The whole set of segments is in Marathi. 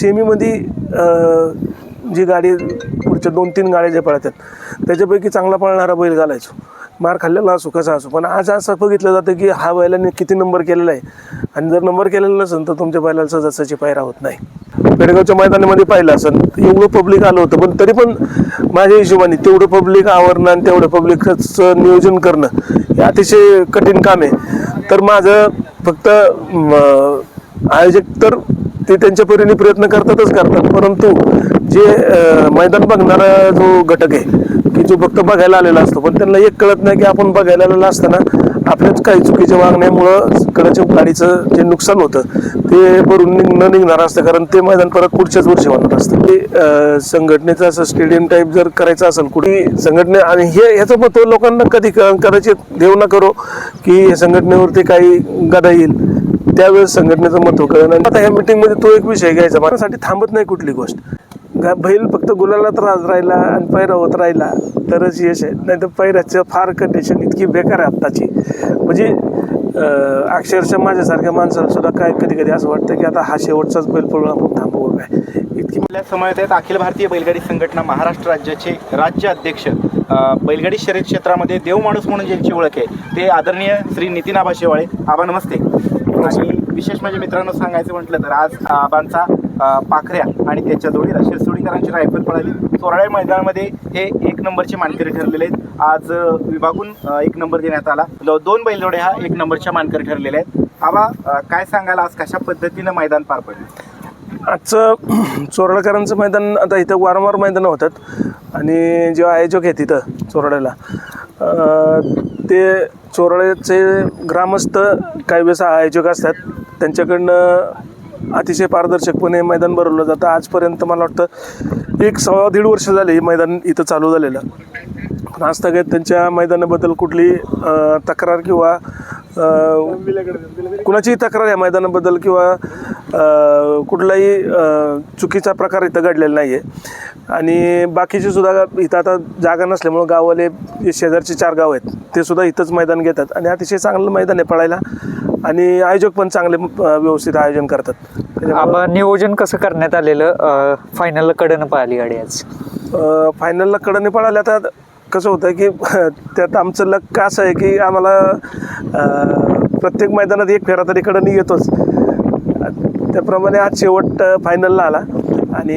सेमीमध्ये जी गाडी पुढच्या दोन तीन गाड्या ज्या पळतात त्याच्यापैकी चांगला पळणारा बैल घालायचो. मार खाल्लेला असो कसा असो पण आज असं बघितलं जातं की हा बैलाने किती नंबर केलेला आहे. आणि जर नंबर केलेला नसेल तर तुमच्या बैलाला सहजासहजी पायरा होत नाही. पेडगावच्या मैदानामध्ये पाहिलं असेल एवढं पब्लिक आलं होतं पण तरी पण माझ्या हिशोबाने तेवढं पब्लिक आवरणं आणि तेवढं पब्लिकचं नियोजन करणं हे अतिशय कठीण काम आहे. तर माझं फक्त आयोजक तर ते त्यांच्या परीने प्रयत्न करतातच करतात. परंतु जे मैदान बघणारा जो घटक आहे की जो फक्त बघायला आलेला असतो पण त्यांना एक कळत नाही की आपण बघायला आलेलं असताना आपल्याच काही चुकीच्या वागण्यामुळं कडाच्या गाडीचं जे नुकसान होतं ते भरून निघ न निघणार असतं. कारण ते मैदान परत पुढच्याच वर्षी होणार असतं. ते संघटनेचं असं स्टेडियम टाईप जर करायचं असेल कुठे संघटने आणि हे ह्याचं महत्त्व लोकांना कधी क- कदाचित देऊ न करो की संघटनेवरती काही गदा येईल. त्यावेळेस संघटनेचं महत्त्व कळलं आणि आता ह्या मीटिंगमध्ये तो एक विषय घ्यायचा. माझ्यासाठी थांबत नाही कुठली गोष्ट. बैल फक्त गुलाला त्रास राहिला आणि पैरा होत राहिला तरच यश आहे. नाही तर पैराचं फार कंडिशन इतकी बेकार आहे आत्ताची. म्हणजे अक्षरशः माझ्यासारख्या माणसाला सुद्धा काय कधी कधी असं वाटतं की आता हा शेवटचाच बैल पळून आपण थांबवू काय? इतकी आपल्या समयात आहेत अखिल भारतीय बैलगाडी संघटना महाराष्ट्र राज्याचे राज्य अध्यक्ष. बैलगाडी शर्यत क्षेत्रामध्ये देव माणूस म्हणून ज्यांची ओळख आहे ते आदरणीय श्री नितीन आबा शेवाळे. आबा नमस्ते. आणि विशेष म्हणजे मित्रांनो सांगायचं म्हटलं तर आज आबांचा पाखऱ्या आणि त्याच्या जोडीला शिरसोडीकरांची रायफल पळाली. चोराळे मैदानामध्ये हे एक नंबरचे मानकरी ठरलेले आहेत. आज विभागून एक नंबर देण्यात आला. दोन बैलजोडे हा एक नंबरच्या मानकरी ठरलेले आहेत. आबा काय सांगाल आज? कशा पद्धतीनं मैदान पार पडलं? आजचं चोरडकरांचं मैदान आता इथं वारंवार मैदानं होतात. आणि जेव्हा आयोजक आहे तिथं चोरड्याला ते चोराळ्याचे ग्रामस्थ काही वेळेस आयोजक असतात. त्यांच्याकडनं अतिशय पारदर्शकपणे मैदान भरवलं जातं. आजपर्यंत मला वाटतं एक सव्वा दीड वर्ष झाले हे मैदान इथं चालू झालेलं. पण आज तगत त्यांच्या मैदानाबद्दल कुठली तक्रार किंवा कुणाचीही तक्रार या मैदानाबद्दल किंवा कुठलाही चुकीचा प्रकार इथं घडलेला नाही आहे आणि बाकीचे सुद्धा इथं आता जागा नसल्यामुळं गाववाले जे शेजारचे चार गाव आहेत ते सुद्धा इथंच मैदान घेतात. आणि अतिशय चांगलं मैदान आहे पळायला. आणि आयोजक पण चांगले व्यवस्थित आयोजन करतात. नियोजन कसं करण्यात आलेलं? फायनल कडनं पळाली गाडी आज. फायनलला कडने पळाल्या आता कसं होतं की त्यात आमचं लक असं आहे की आम्हाला प्रत्येक मैदानात एक फेरा तरी कडनी येतोच. त्याप्रमाणे आज शेवट फायनलला आला. आणि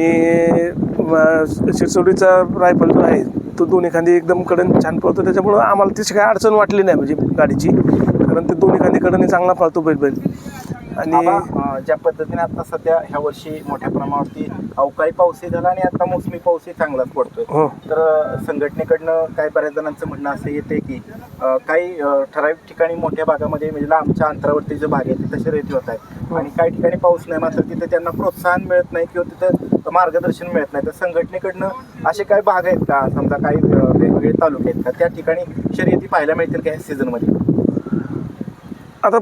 शिरसोडीचा रायफल जो आहे तो दोन्ही खांदी एकदम कडन छान पळतो. त्याच्यामुळं आम्हाला तशी काही अडचण वाटली नाही म्हणजे गाडीची. कारण ते दोन्ही एखादी कडनी चांगला पळतो बैल बैल. आणि ज्या पद्धतीने आता सध्या ह्या वर्षी मोठ्या प्रमाणावरती अवकाळी पाऊसही झाला आणि आता मोसमी पाऊसही चांगलाच पडतोय. हो. तर संघटनेकडनं काय बऱ्याच जणांचं म्हणणं असं येते की काही ठराविक ठिकाणी मोठ्या भागामध्ये म्हणजे लांबच्या अंतरावरती जे भाग आहेत तिथे शर्यती होत आहेत. आणि काही ठिकाणी पाऊस नाही मात्र तिथे त्यांना प्रोत्साहन मिळत नाही किंवा तिथं मार्गदर्शन मिळत नाही. तर संघटनेकडनं असे काही भाग आहेत का? समजा काही वेगवेगळे तालुके आहेत का? त्या ठिकाणी शर्यती पाहायला मिळतील का या सीझनमध्ये आता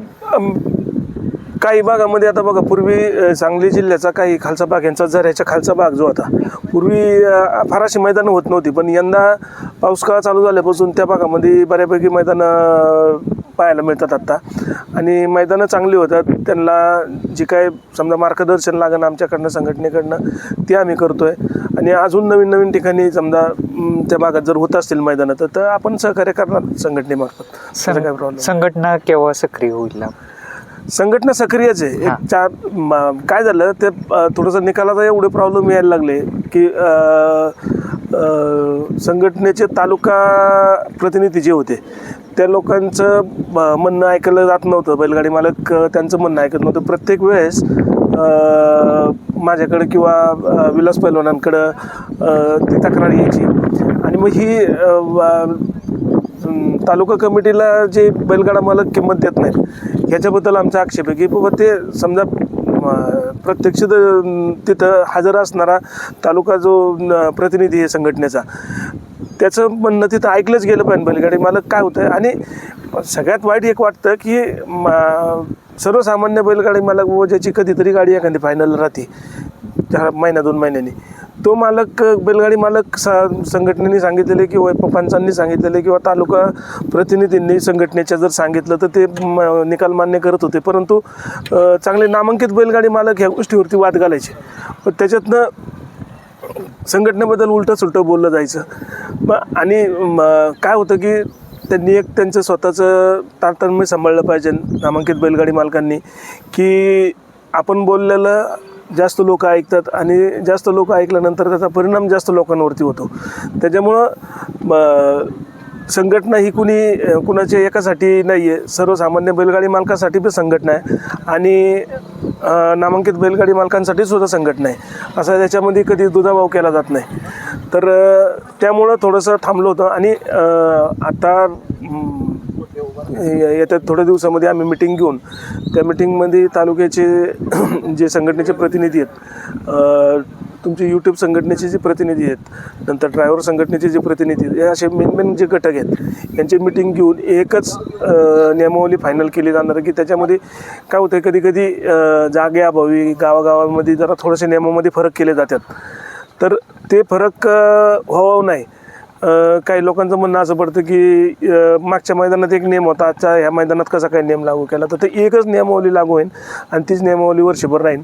काही भागामध्ये आता बघा पूर्वी अ, सांगली जिल्ह्याचा काही खालचा भाग यांचा झऱ्याच्या खालचा भाग जो होता पूर्वी अ, फार अशी मैदानं होत नव्हती. पण यंदा पाऊस काळ चालू झाल्यापासून त्या भागामध्ये बऱ्यापैकी मैदानं अ, पाहायला मिळतात आत्ता आणि मैदानं चांगली होतात. त्यांना जी काय समजा मार्गदर्शन लागणं आमच्याकडनं संघटनेकडनं ते आम्ही करतोय. आणि अजून नवीन नवीन ठिकाणी समजा त्या भागात जर होत असतील मैदानं तर- तर आपण सहकार्य करणार संघटनेमार्फत. त्याचा काय प्रॉब्लेम संघटना केव्हा सक्रिय होईल? संघटना सक्रियच आहे. एक चार म- काय झालं ते अ, थोडंसं निकालाचा एवढे प्रॉब्लेम यायला लागले की अ, अ, संघटनेचे तालुका प्रतिनिधी जे होते त्या लोकांचं म- म्हणणं ऐकलं जात नव्हतं. बैलगाडी मालक अ, त्यांचं म्हणणं ऐकत नव्हतं. प्रत्येक वेळेस अ, माझ्याकडे किंवा अ, विलास पैलवानांकडं अ, ती तक्रार यायची. आणि मग ही अ, वा- अं, तालुका कमिटीला जे बैलगाडा मालक किंमत देत नाहीत ह्याच्याबद्दल आमचा आक्षेप आहे की बाबा ते समजा प्रत्यक्ष तिथं हजर असणारा तालुका जो न, प्रतिनिधी आहे संघटनेचा त्याचं म्हणणं तिथं ऐकलंच गेलं पाहिजे. बैलगाडी मालक काय होतं आणि सगळ्यात वाईट एक वाटतं की सर्वसामान्य बैलगाडी मालक व ज्याची कधीतरी गाडी एखादी फायनल राहते चार महिन्या दोन महिन्यांनी तो मालक बैलगाडी मालक सा- संघटनेने सांगितलेले किंवा पंचांनी सांगितलेले किंवा तालुका प्रतिनिधींनी संघटनेच्या जर सांगितलं तर ते म- निकाल मान्य करत होते. परंतु चांगले नामांकित बैलगाडी मालक ह्या गोष्टीवरती वाद घालायचे. पण त्याच्यातनं संघटनेबद्दल उलटं सुलटं बोललं जायचं. मग आणि काय होतं की त्यांनी एक त्यांचं स्वतःचं तारतम्य सांभाळलं पाहिजे नामांकित बैलगाडी मालकांनी की आपण बोललेलं जास्त लोक ऐकतात आणि जास्त लोक ऐकल्यानंतर त्याचा परिणाम जास्त लोकांवरती होतो. त्याच्यामुळं संघटना ही कुणी कुणाच्या एकासाठी नाही आहे सर्वसामान्य बैलगाडी मालकासाठी पण संघटना आहे आणि नामांकित बैलगाडी मालकांसाठी सुद्धा संघटना आहे. असा त्याच्यामध्ये कधी दुजाभाव केला जात नाही. तर त्यामुळं थोडंसं थांबलं होतं आणि आता येत्या थोड्या दिवसामध्ये आम्ही मिटिंग घेऊन त्या मिटिंगमध्ये तालुक्याचे जे संघटनेचे प्रतिनिधी आहेत तुमचे यूट्यूब संघटनेचे जे प्रतिनिधी आहेत नंतर ड्रायव्हर संघटनेचे जे प्रतिनिधी आहेत हे असे मेन मेन जे घटक आहेत यांची मिटिंग घेऊन एकच नियमावली फायनल केली जाणार आहे की त्याच्यामध्ये काय होतं कधी कधी जागेअभावी गावागावामध्ये जरा थोडेसे नियमामध्ये फरक केले जातात. तर ते फरक व्हावं नाही. काही लोकांचं म्हणणं असं पडतं की मागच्या मैदानात एक नियम होता आजच्या ह्या मैदानात कसा काय नियम लागू केला? तर ते एकच नियमावली लागू होईल आणि तीच नियमावली वर्षभर राहील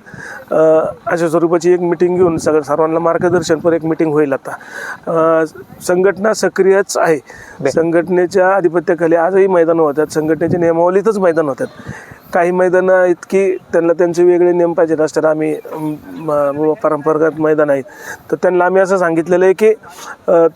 अशा स्वरूपाची एक मिटिंग घेऊन सगळं सर्वांना मार्गदर्शनपर एक मिटिंग होईल आता. संघटना सक्रियच आहे. संघटनेच्या आधिपत्याखाली आजही मैदानं होतात संघटनेच्या नियमावलीतच मैदान होतात काही मैदानं इतकी त्यांना त्यांचे वेगळे नियम पाहिजेत असतात. आम्ही परंपरागत मैदान आहेत. तर त्यांना आम्ही असं सांगितलेलं आहे की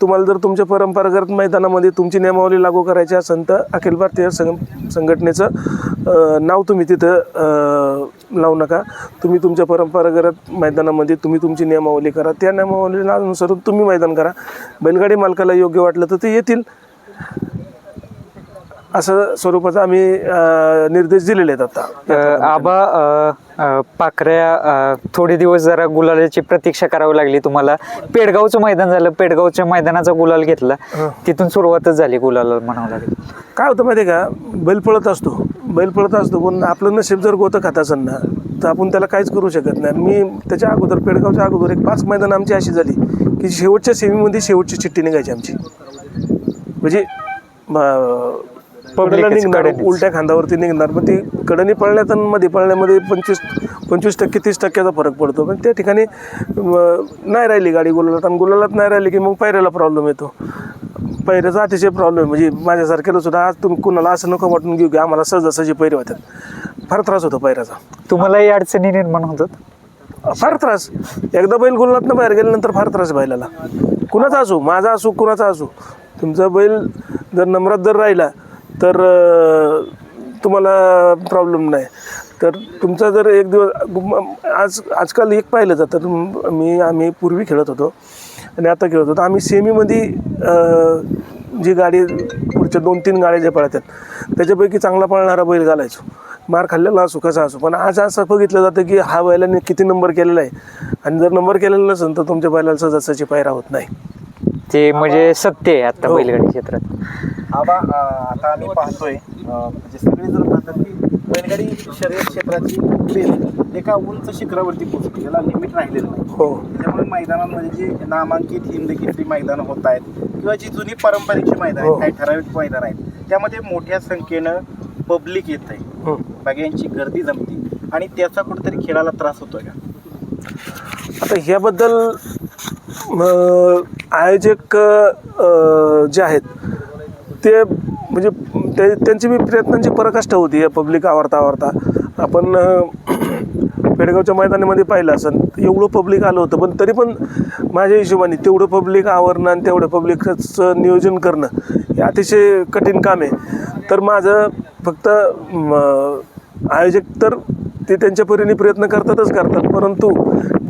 तुम्हाला जर तुमच्या परंपरागत मैदानामध्ये तुमची नियमावली लागू करायची असेल तर अखिल भारतीय संघ संघटनेचं नाव तुम्ही तिथं लावू नका. तुम्ही तुमच्या परंपरागत मैदानामध्ये तुम्ही तुमची नियमावली करा. त्या नियमावलीला अनुसरून तुम्ही मैदान करा. बैलगाडी मालकाला योग्य वाटलं तर ते येतील. असं स्वरूपाचा आम्ही निर्देश दिलेले आहेत आता. आबा पाखऱ्या थोडे दिवस जरा गुलालाची प्रतीक्षा करावी लागली तुम्हाला. पेडगावचं मैदान झालं पेडगावच्या मैदानाचा गुलाल घेतला. तिथून सुरुवातच झाली गुलाला म्हणावं लागेल. काय होतं माहिती आहे का? बैल पळत असतो. बैल पळत असतो पण आपलं नशीब जर गोतं खात असेल ना तर आपण त्याला काहीच करू शकत नाही. मी त्याच्या अगोदर पेडगावच्या अगोदर एक पाच मैदान आमची अशी झाली की शेवटच्या सेमीमध्ये शेवटची चिठ्ठी निघायची आमची. म्हणजे Publicच, निघणार. उलट्या खांदावरती निघणार. पण ती कडनी पळण्यात आणि मध्ये पळण्यामध्ये पंचवीस पंचवीस टक्के तीस टक्क्याचा फरक पडतो. पण त्या ठिकाणी नाही राहिली गाडी गुलालात आणि गुलालात नाही राहिली की मग पायऱ्याला प्रॉब्लेम येतो. पैऱ्याचा अतिशय प्रॉब्लेम म्हणजे माझ्यासारख्याला सुद्धा आज तुम्ही कुणाला असं नको वाटून घेऊ की आम्हाला सहजासहजी पैरे होतात फार त्रास होतो पैऱ्याचा तुम्हालाही अडचणी निर्माण होतात? फार त्रास. एकदा बैल गुलातनं बाहेर गेल्यानंतर फार त्रास बैलाला. कुणाचा असो माझा असो कुणाचा असो. तुमचा बैल जर नम्रात जर राहिला तर तुम्हाला प्रॉब्लेम नाही. तर तुमचा जर एक दिवस आज आजकाल एक पाहिलं जातं मी आम्ही पूर्वी खेळत होतो आणि आता खेळत होतो. आम्ही सेमीमध्ये जी गाडी पुढच्या दोन तीन गाड्या ज्या पळतात त्याच्यापैकी चांगला पळणारा बैल घालायचो. मार खाल्लेला असो कसा असो. पण आज असं बघितलं जातं की हा बैलाने किती नंबर केलेला आहे. आणि जर नंबर केलेला नसेल तर तुमच्या बैलाला सजासाची पायरा होत नाही. ते म्हणजे सत्य आहे आता हो. बैलगाडी क्षेत्रात आबा अं, आता आम्ही पाहतोय अं, म्हणजे सगळेजण पाहतात की बैलगाडी शर्यत क्षेत्राची बेल एका उंच शिखरावरती पोहोचली त्याला लिमिट राहिलेलं नाही हो त्यामुळे मैदानांमध्ये जी नामांकित हिंद केसरी मैदानं होत आहेत किंवा जी जुनी पारंपरिकची मैदान हो. आहेत काही ठराविक मैदान आहेत त्यामध्ये मोठ्या संख्येनं पब्लिक येत आहे हं. सगळ्यांची गर्दी जमते आणि त्याचा कुठेतरी खेळाला त्रास होतोय का आता ह्याबद्दल अं, आयोजक जे आहेत ते म्हणजे ते त्यांची मी प्रयत्नांची पराकाष्ठा होती या पब्लिक आवडता आवडता आपण पेडगावच्या मैदानामध्ये पाहिलं असं एवढं पब्लिक आलं होतं पण तरी पण माझ्या हिशोबाने तेवढं पब्लिक आवरणं आणि तेवढं पब्लिकचं नियोजन करणं हे अतिशय कठीण काम आहे. तर माझं फक्त आयोजक तर ते त्यांच्या परीने प्रयत्न करतातच करतात. परंतु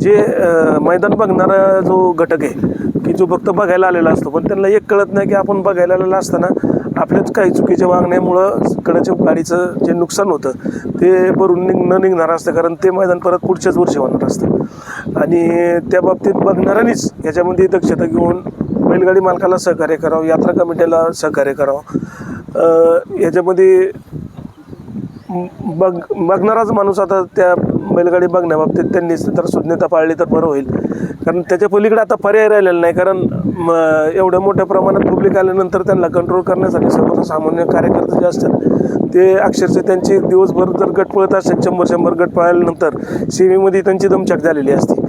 जे मैदान बघणारा जो घटक आहे की जो फक्त बघायला आलेला असतो पण त्यांना एक कळत नाही की आपण बघायला आलेला असताना आपल्याच काही चुकीच्या वागण्यामुळं कडच्या गाडीचं जे नुकसान होतं ते भरून निघ न निघणार असतं कारण ते मैदान परत पुढच्याच वर्षी होणार असतं. आणि त्या बाबतीत बघणाऱ्यांनीच याच्यामध्ये दक्षता घेऊन बैलगाडी मालकाला सहकार्य करावं यात्रा कमिटीला सहकार्य करावं. याच्यामध्ये बघ बघणाराच माणूस आता त्या बैलगाडी बघण्याबाबतीत त्यांनी तर सुज्ञता पाळली तर बरं होईल. कारण त्याच्या पलीकडे आता पर्याय राहिलेला नाही. कारण एवढ्या मोठ्या प्रमाणात पब्लिक आल्यानंतर त्यांना कंट्रोल करण्यासाठी सर्वसामान्य कार्यकर्ते जे असतात ते अक्षरशः त्यांची दिवसभर जर गट पळत असेल शंभर शंभर गट पळाल्यानंतर सेवेमध्ये त्यांची दमछाक झालेली असते.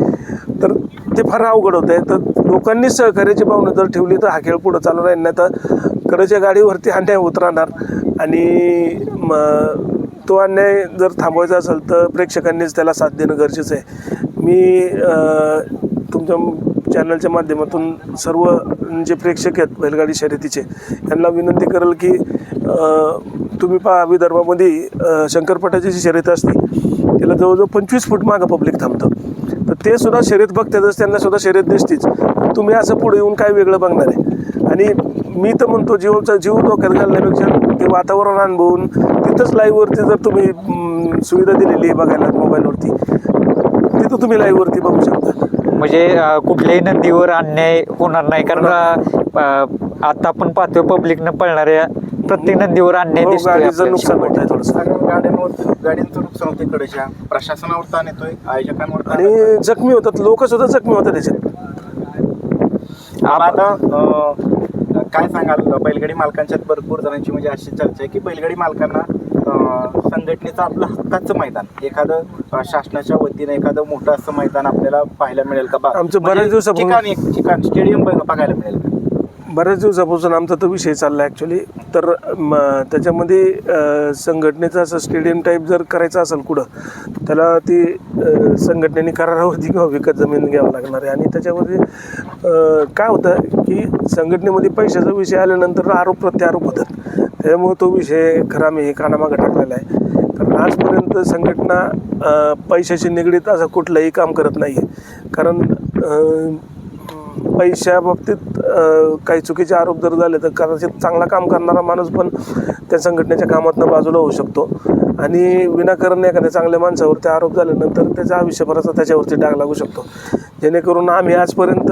तर ते फार अवघड होत आहे तर लोकांनी सहकार्याची भावना जर ठेवली तर हा खेळ पुढं चालू राहील. नाही तर कडेच्या गाडीवरती हांड्या होत राहणार. आणि म, तो अन्याय जर थांबवायचा असेल तर प्रेक्षकांनीच त्याला साथ देणं गरजेचं आहे. मी तुमच्या चॅनलच्या माध्यमातून सर्व जे प्रेक्षक आहेत बैलगाडी शर्यतीचे यांना विनंती करेल की तुम्ही पहा विदर्भामध्ये शंकरपटाची जी शर्यत असते त्याला जवळजवळ पंचवीस फूट मागं पब्लिक थांबतं. तर ते सुद्धा शर्यत बघतातच त्यांना सुद्धा शर्यत दिसतीच. तुम्ही असं पुढे येऊन काय वेगळं बघणार आहे? आणि मी तर म्हणतो जीवचा जीव धोक्यात घालण्यापेक्षा ते वातावरण अनुभवून तिथंच लाईव्हवरती जर तुम्ही सुविधा दिलेली आहे बघायला मोबाईलवरती तिथं तुम्ही लाईव्हवरती बघू शकता. म्हणजे कुठल्याही नदीवर अन्याय होणार नाही. कारण आता आपण पाहतोय पब्लिकनं पळणाऱ्या प्रत्येक नदीवर अन्याय हो, गाडीचं आपल्याला. नुकसान होत आहे. थोडंसं गाड्यांवर गाड्यांचं नुकसान होते कडेच्या. प्रशासनावर ताण येतोय आयोजकांवर ताण येतोय. आणि जखमी होतात लोक सुद्धा जखमी होतात त्याच्यात. आता काय सांगाल? बैलगाडी मालकांच्यात भरपूर जणांची म्हणजे अशी चर्चा आहे की बैलगाडी मालकांना संघटनेचं आपलं हक्काचं मैदान. एखादं शासनाच्या वतीने एखादं मोठं असं मैदान आपल्याला पाहायला मिळेल का? बा- आमचं बऱ्याच म्हणजे दिवसापूर्वी- ठिकाण एक ठिकाण स्टेडियम बघायला मिळेल का? बऱ्याच दिवसापासून आमचा तो विषय चालला ॲक्च्युली तर म, त्याच्यामध्ये अ, संघटनेचं असं स्टेडियम टाईप जर करायचं असेल कुठं त्याला ती अ, संघटनेने करारावरती किंवा विकत जमीन घ्यावं लागणार आहे. आणि त्याच्यामध्ये अ, काय होतं की संघटनेमध्ये पैशाचा विषय आल्यानंतर आरोप प्रत्यारोप होतात. त्यामुळे तो विषय खरा मी कानामागं टाकलेला आहे. कारण आजपर्यंत संघटना पैशाशी निगडीत असं कुठलंही काम करत नाही आहे कारण पैशाबाबतीत काही चुकीचे आरोप जर झाले तर कदाचित चांगला काम करणारा माणूस पण त्या संघटनेच्या कामातनं बाजूला होऊ शकतो. आणि विनाकारण एखाद्या चांगल्या माणसावरती आरोप झाल्यानंतर त्याचा आयुष्यभराचा त्याच्यावरती डाग लागू शकतो. जेणेकरून आम्ही आजपर्यंत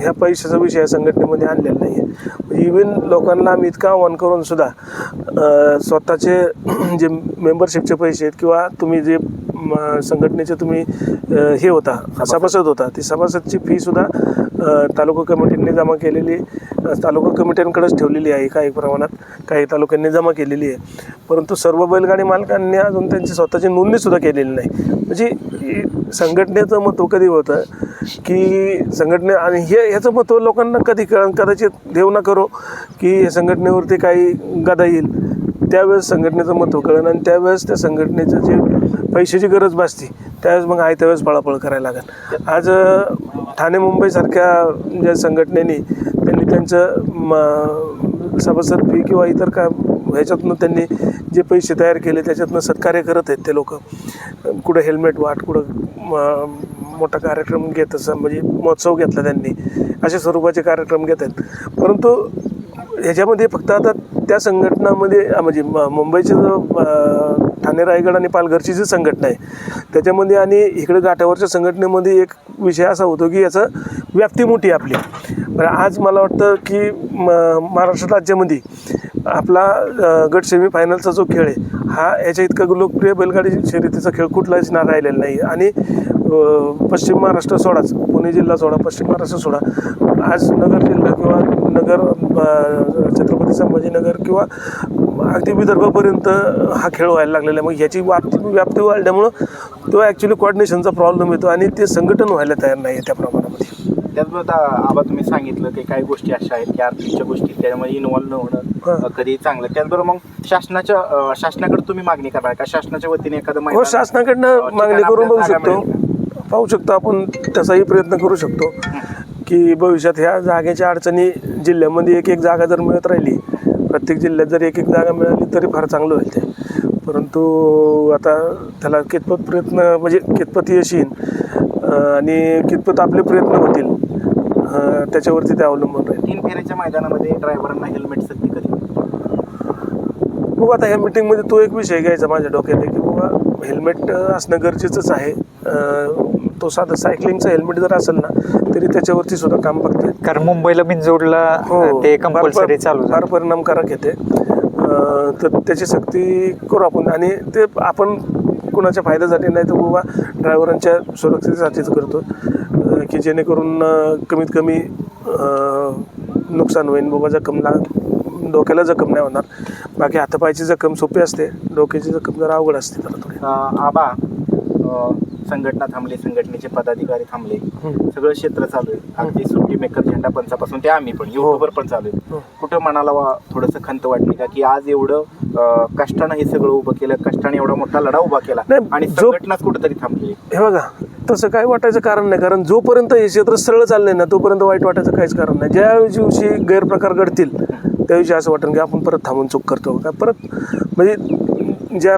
ह्या पैशाचा विषय संघटनेमध्ये आणलेला नाही आहे म्हणजे इव्हन लोकांना आम्ही इतकं आव्हान करून सुद्धा स्वतःचे जे मेंबरशिपचे पैसे आहेत किंवा तुम्ही जे संघटनेचे तुम्ही हे होता सभासद होता ती सभासदची फीसुद्धा तालुका कमिटीने जमा केलेली तालुका कमिट्यांकडेच ठेवलेली आहे काही प्रमाणात काही तालुक्यांनी जमा केलेली आहे. परंतु सर्व बैलगाडी मालकांनी अजून त्यांची स्वतःची नोंदणीसुद्धा केलेली नाही. म्हणजे संघटनेचं महत्त्व कधी होतं? की संघटने आणि हे ह्याचं महत्त्व लोकांना कधी कळ कदाचित देव ना करो की संघटनेवरती काही गदा येईल. त्यावेळेस संघटनेचं महत्त्व कळेल आणि त्यावेळेस त्या संघटनेचं जे पैशाची गरज भासते त्यावेळेस मग आहे त्यावेळेस पळापळ करायला लागेल आज ठाणे मुंबईसारख्या ज्या संघटनेने त्यांनी त्यांचं म, सभासद फी किंवा इतर का ह्याच्यातनं त्यांनी जे पैसे तयार केले त्याच्यातनं सत्कार्य करत आहेत ते लोक. कुठं हेल्मेट वाट कुठं मोठा कार्यक्रम घेत असं म्हणजे महोत्सव घेतला त्यांनी. अशा स्वरूपाचे कार्यक्रम घेत आहेत. परंतु ह्याच्यामध्ये फक्त आता त्या संघटनामध्ये म्हणजे म- मुंबईचे जो ठाणे रायगड आणि पालघरची जी संघटना आहे त्याच्यामध्ये आणि इकडे गाठावरच्या संघटनेमध्ये एक विषय असा होतो की याचं व्याप्ती मोठी आहे आपली. आज मला वाटतं की म महाराष्ट्र राज्यामध्ये आपला गट सेमीफायनलचा जो खेळ आहे हा याच्या इतका लोकप्रिय बैलगाडी शर्यतीचा खेळ कुठलाच ना राहिलेला नाही. आणि पश्चिम महाराष्ट्र सोडाच पुणे जिल्हा सोडा पश्चिम महाराष्ट्र सोडा आज नगर जिल्हा किंवा नगर छत्रपती संभाजीनगर किंवा अगदी विदर्भापर्यंत हा खेळ व्हायला लागलेला आहे. मग ह्याची व्याप्ती व्याप्ती वाढल्यामुळं तो ॲक्च्युली कॉर्डिनेशनचा प्रॉब्लेम येतो आणि ते संघटन व्हायला तयार नाही आहे त्या प्रमाणामध्ये. त्याचबरोबर आता आबा तुम्ही सांगितलं की काही गोष्टी अशा आहेत की आर्थिकच्या गोष्टी त्यामध्ये इन्व्हॉल्व न होणं हा. कधी चांगलं. त्याचबरोबर मग शासनाच्या शासनाकडे तुम्ही मागणी करणार का? शासनाच्या वतीने एखादं हो शासनाकडनं मागणी करून बघू शकतो. पाहू शकतो आपण तसाही प्रयत्न करू शकतो. की भविष्यात ह्या जागेच्या अडचणी जिल्ह्यामध्ये एक एक जागा जर मिळत राहिली प्रत्येक जिल्ह्यात जर एक एक जागा मिळाली तरी फार चांगलं होईल ते. परंतु आता त्याला कितपत प्रयत्न म्हणजे कितपत यश येईल आणि कितपत आपले प्रयत्न होतील त्याच्यावरती ते अवलंबून राहील. तीन फेऱ्याच्या मैदानामध्ये ड्रायव्हरांना हेल्मेट सक्ती कधी? बघू आता ह्या मिटिंगमध्ये तो एक विषय घ्यायचा माझ्या डोक्यात की बाबा हेल्मेट असणं गरजेचंच आहे. तो साधं सायकलिंगचं हेल्मेट जर असेल ना तरी त्याच्यावरती सुद्धा काम बघते. कारण मुंबईला बिनजोडला हो ते फार- कंपल्सरी चालू फार. परिणामकारक येते अं, तर त्याची सक्ती करू आपण. आणि ते आपण कुणाच्या फायद्यासाठी नाही तर बाबा ड्रायव्हरांच्या सुरक्षेसाठीच करतो. की जेणेकरून कमीत कमी नुकसान होईल. बाबा जखमला डोक्याला जखम नाही होणार. बाकी हातापायची जखम सोपी असते. डोक्याची जखम जरा अवघड असते जरा थोडी. आबा संघटना थांबले संघटनेचे पदाधिकारी थांबले. सगळं क्षेत्र चालू आहे. अगदी सुट्टी मेकर झेंडा पंचापासून ते आम्ही पण युट्यूबवर पण चालू आहे. हो. कुठं मनाला वा थोडंसं खंत वाटली का की आज एवढं कष्टानं हे सगळं उभं केलं कष्टाने एवढा मोठा लढा उभा केला आणि संघटनाच कुठेतरी थांबली. हे बघा तसं काय वाटायचं कारण नाही. कारण जोपर्यंत हे क्षेत्र सरळ चाललं ना तोपर्यंत वाईट वाटायचं काहीच कारण नाही. ज्या दिवशी गैरप्रकार घडतील त्या दिवशी असं वाटेल की आपण परत थांबून चूक करतो. का परत म्हणजे ज्या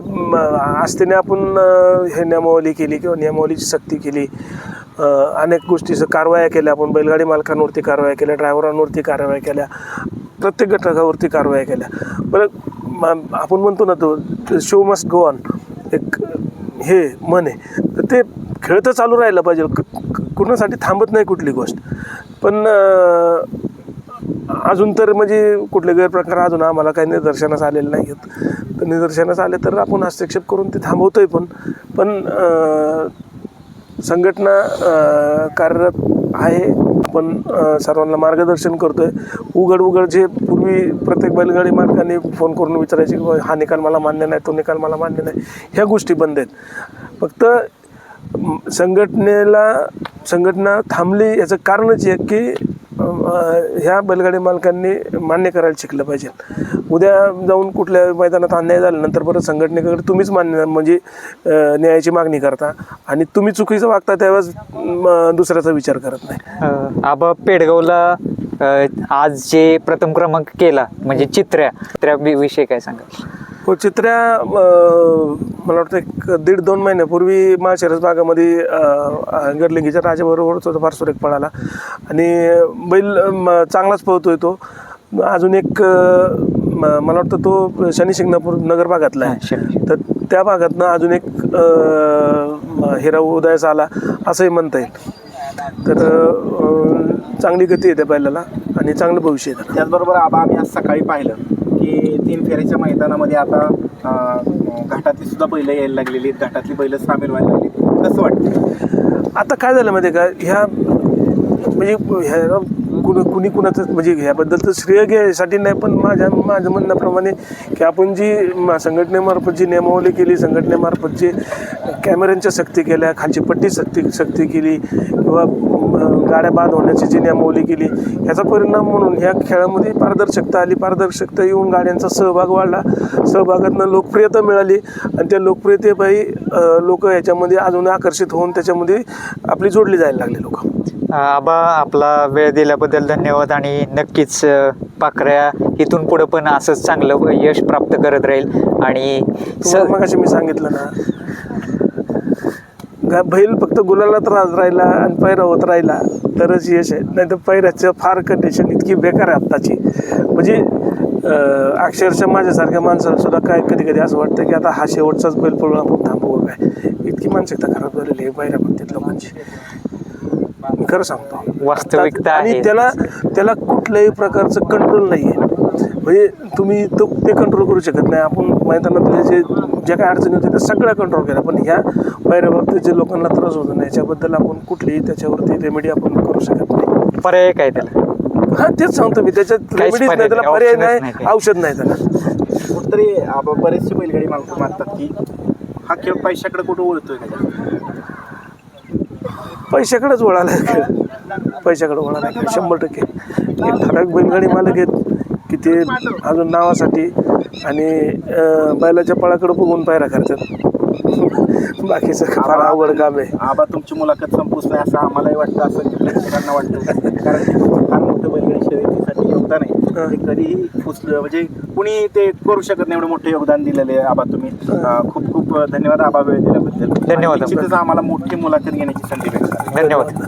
आस्थेने आपण हे नियमावली केली किंवा नियमावलीची सक्ती केली अनेक गोष्टीचं कारवाया केल्या आपण बैलगाडी मालकांवरती कारवाया केल्या ड्रायव्हरांवरती कारवाया केल्या प्रत्येक घटकावरती कारवाया केल्या. बरं आपण म्हणतो ना तो शो मस्ट गो ऑन एक हे मन आहे. तर ते खेळ तर चालू राहिलं पाहिजे. क- कुणासाठी थांबत नाही कुठली गोष्ट. पण अजून तर म्हणजे कुठले गैरप्रकार अजून आम्हाला काही निदर्शनास आलेले नाही आहेत तर निदर्शनास आले तर आपण हस्तक्षेप करून ते थांबवतोय पण. पण संघटना कार्यरत आहे. आपण सर्वांना मार्गदर्शन करतो आहे उघड उघड जे पूर्वी प्रत्येक बैलगाडी मालकाने फोन करून विचारायचे की हा निकाल मला मान्य नाही तो निकाल मला मान्य नाही. ह्या गोष्टी बंद आहेत. फक्त संघटनेला संघटना थांबली याचं कारणच आहे की ह्या बैलगाडी मालकांनी मान्य करायला शिकलं पाहिजे. उद्या जाऊन कुठल्या मैदानात अन्याय झाल्यानंतर परत संघटनेकडे तुम्हीच मान्य म्हणजे न्यायाची मागणी करता आणि तुम्ही चुकीचं वागता त्यावेळेस म, दुसऱ्याचा विचार करत नाही. आबा पेडगावला आज जे प्रथम क्रमांक केला म्हणजे चित्र्या त्या वि- विषयी काय सांगा हो चित्र्या मला वाटतं एक दीड दोन महिन्यापूर्वी माळशिरस भागामध्ये राजाबरोबरच होता फार सुरेख पळाला. आणि बैल चांगलाच पळतोय तो. अजून एक मला वाटतं तो शनी शिंगणापूर नगर भागातला आहे. तर त्या भागातनं अजून एक हिरा उदयास आला असंही म्हणता येईल. तर चांगली गती आहे त्या बैलाला आणि चांगलं भविष्य आहे. त्याचबरोबर आबा आम्ही आज सकाळी पाहिलं. की तीन फेऱ्याच्या मैदानामध्ये आता घाटातली सुद्धा बैलं यायला लागलेली आहेत. घाटातली बैलं सामील व्हायला लागली कसं वाटतं आता काय झालं माहिती आहे का? ह्या म्हणजे ह्या कुणी कुणी कुणाचं म्हणजे ह्याबद्दलचं श्रेय घ्यायसाठी नाही पण माझ्या माझ्या म्हणण्याप्रमाणे की आपण जी संघटनेमार्फत जी नियमावली केली संघटनेमार्फत जे कॅमेऱ्यांच्या सक्ती केल्या खालची पट्टी सक्ती सक्ती केली किंवा गाड्या बाद होण्याची जी नियमावली केली ह्याचा परिणाम म्हणून ह्या खेळामध्ये पारदर्शकता आली. पारदर्शकता येऊन गाड्यांचा सहभाग वाढला. सहभागातनं लोकप्रियता मिळाली. आणि त्या लोकप्रियतेपायी लोक ह्याच्यामध्ये अजून आकर्षित होऊन त्याच्यामध्ये आपली जोडली जायला लागले लोक. आबा आपला वेळ दिल्याबद्दल धन्यवाद आणि नक्कीच पाखऱ्या इथून पुढं पण असंच चांगलं यश प्राप्त करत राहील आणि सर मगाशी मी सांगितलं ना बैल फक्त गुलाला त्रास राहिला आणि पैरा होत राहिला तरच यश आहे. नाही तर पैराचं फार कंडिशन इतकी बेकार आहे आत्ताची. म्हणजे अक्षरशः माझ्यासारख्या माणसाला सुद्धा काय कधी कधी असं वाटतं की आता हा शेवटचाच बैल पळून आपण थांबवू काय? इतकी मानसिकता खराब झालेली आहे पैऱ्या बाबतीत लोकांची. मी खरं सांगतो. वास्तविकता आणि आहे. त्याला त्याला कुठल्याही प्रकारचं कंट्रोल नाही आहे म्हणजे तुम्ही तो ते कंट्रोल करू शकत नाही. आपण मैदानातले जे ज्या काही अडचणी होत्या त्या सगळ्या कंट्रोल केल्या. पण ह्या पायऱ्या बाबतीत जे लोकांना त्रास होतो ना याच्याबद्दल आपण कुठलीही त्याच्यावरती रेमेडी आपण करू शकत नाही. पर्याय काय त्याला? हा तेच सांगतो मी. त्याच्यात रेमेडीज नाही त्याला नाही, पर्याय नाही नाही. औषध नाही त्याला. कुठतरी बरेचसे बैलगाडी मालक मानतात की हा खेळ पैशाकडे कुठं का पैशाकडेच वळाला खेळ पैशाकडे वळाला खेळ शंभर टक्के. एक ठराविक बैलगाडी मालक आहेत की ते अजून नावासाठी आणि बैलाच्या पळाकडे बघून पायरा करतात. बाकीचं फार अवघड काम आहे. आबा तुमची मुलाखत संपूच नाही असं आम्हालाही वाटतं असं वाटतं. कारण फार मोठं बैलगाडी शर्यतीसाठी योगदान आहे. ते कधीही फुसलं म्हणजे कुणी ते करू शकत नाही एवढं मोठं योगदान दिलेलं आहे आबा तुम्ही. अं, खूप खूप धन्यवाद आबा वेळ दिल्याबद्दल. धन्यवाद. निश्चितच आम्हाला मोठी मुलाखत घेण्याची संधी भेटणार धन्यवाद.